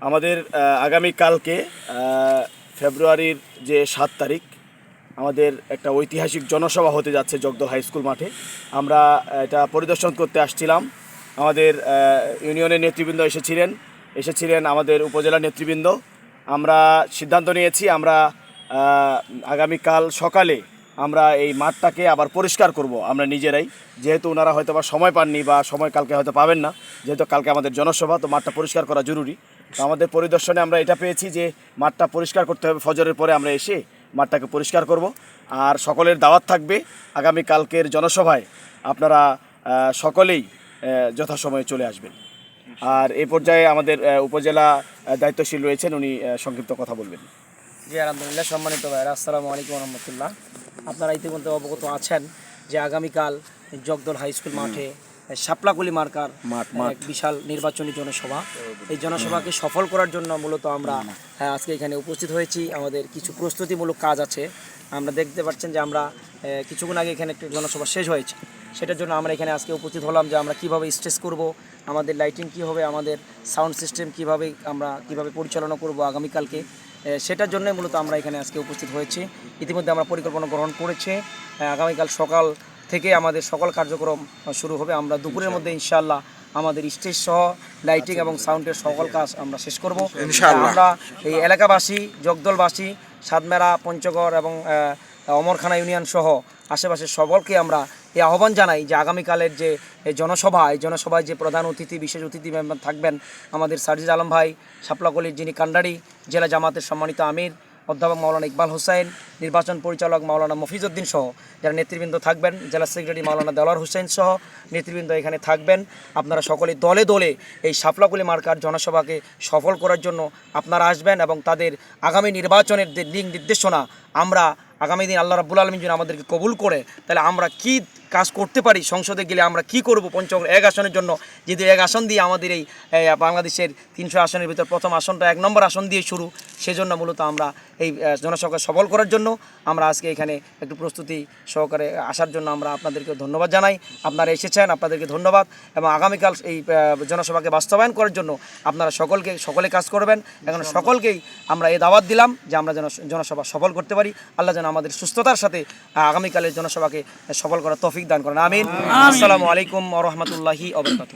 আমাদের আহ, আগামীকালকে আহ, ফেব্রুয়ারির যে সাত তারিখ আমাদের একটা ঐতিহাসিক জনসভা হতে যাচ্ছে জগদল হাই স্কুল মাঠে। আমরা এটা পরিদর্শন করতে আসছিলাম। আমাদের ইউনিয়নের নেতৃবৃন্দ এসেছিলেন এসেছিলেন আমাদের উপজেলা নেতৃবৃন্দ। আমরা সিদ্ধান্ত নিয়েছি আমরা আগামীকাল সকালে আমরা এই মাঠটাকে আবার পরিষ্কার করব আমরা নিজেরাই। যেহেতু ওনারা হয়তো বা সময় পাননি বা সময় কালকে হয়তো পাবেন না যেহেতু কালকে আমাদের জনসভা তো মাঠটা পরিষ্কার করা জরুরি। আমাদের পরিদর্শনে আমরা এটা পেয়েছি যে মাঠটা পরিষ্কার করতে হবে, ফজরের পরে আমরা এসে মাঠটাকে পরিষ্কার করব। আর সকলের দাওয়াত থাকবে আগামী কালকের জনসভায় আপনারা সকলেই যথাসময়ে চলে আসবেন। আর এ পর্যায়ে আমাদের উপজেলা দায়িত্বশীল রয়েছেন, উনি সংক্ষিপ্ত কথা বলবেন। জি, আলহামদুলিল্লাহ, সম্মানিত ভাইরা আসসালামু আলাইকুম রহমতুল্লাহ। আপনারা ইতিমধ্যে অবগত আছেন যে আগামীকাল জগদল হাই স্কুল মাঠে শাপলাকুলি মার্কার। এক বিশাল নির্বাচনী জনসভা। এই জনসভাকে সফল করার জন্য মূলত আমরা আজকে এখানে উপস্থিত হয়েছি। আমাদের কিছু প্রস্তুতিমূলক কাজ আছে। আমরা দেখতে পাচ্ছেন যে আমরা কিছুক্ষণ আগে এখানে একটি জনসভা শেষ হয়েছে। সেটার জন্য আমরা এখানে আজকে উপস্থিত হলাম যে আমরা কীভাবে স্টেজ করব আমাদের লাইটিং কী হবে আমাদের সাউন্ড সিস্টেম কীভাবে আমরা কীভাবে পরিচালনা করব আগামীকালকে সেটার জন্য মূলত আমরা এখানে আজকে উপস্থিত হয়েছি। ইতিমধ্যে আমরা পরিকল্পনা গ্রহণ করেছি। আগামীকাল সকাল থেকে আমাদের সকল কার্যক্রম শুরু হবে। আমরা দুপুরের মধ্যে ইনশাআল্লাহ আমাদের স্টেজ সহ লাইটিং এবং সাউন্ডের সকল কাজ আমরা শেষ করব। আমরা এই এলাকাবাসী জগদলবাসী সাতমেরা পঞ্চগড় এবং অমরখানা ইউনিয়ন সহ আশেপাশের সকলকে আমরা এই আহ্বান জানাই যে আগামীকালের যে জনসভা এই জনসভায় যে প্রধান অতিথি বিশেষ অতিথি মেম্বার থাকবেন আমাদের সার্জিজ আলম ভাই শাপলাকলির যিনি কান্ডারি জেলা জামাতের সম্মানিত আমির অধ্যাপক মাওলানা ইকবাল হোসেন নির্বাচন পরিচালক মাওলানা মফিজউদ্দিন সহ যারা নেতৃবৃন্দ থাকবেন জেলা সেক্রেটারি মাওলানা দেওয়ার হোসেন সহ নেতৃবৃন্দ এখানে থাকবেন। আপনারা সকলে দলে দলে এই শাপলাকুলি মার্কার জনসভাকে সফল করার জন্য আপনারা আসবেন এবং তাদের আগামী নির্বাচনের দিক নির্দেশনা আমরা আগামী দিন আল্লাহ রাব্বুল আলমী যদি আমাদেরকে কবুল করে তাহলে আমরা কি কাজ করতে পারি সংসদে গেলে আমরা কি করব পঞ্চগড় এক আসনের জন্য? যেহেতু এক আসন দিয়ে আমাদের এই, বাংলাদেশের তিনশো আসনের ভিতর প্রথম আসনটা এক নম্বর আসন দিয়ে শুরু সেজন্য মূলত আমরা এই আহ, সবল করার জন্য আমরা আজকে এখানে একটু প্রস্তুতি সহকারে আসার জন্য আমরা আপনাদেরকে ধন্যবাদ জানাই। আপনারা এসেছেন আপনাদেরকে ধন্যবাদ এবং আগামীকাল এই জনসভাকে বাস্তবায়ন করার জন্য আপনারা সকলকে সকলে কাজ করবেন। এখন সকলকেই আমরা এই দাওয়াত দিলাম যে আমরা যেন জনসভা সফল করতে পারি। আল্লাহ যেন আমাদের সুস্থতার সাথে আগামীকালের জনসভাকে সফল করার তৌফিক দান করেন। আমিন। আসসালামু আলাইকুম রহমতুল্লাহি অবরকাত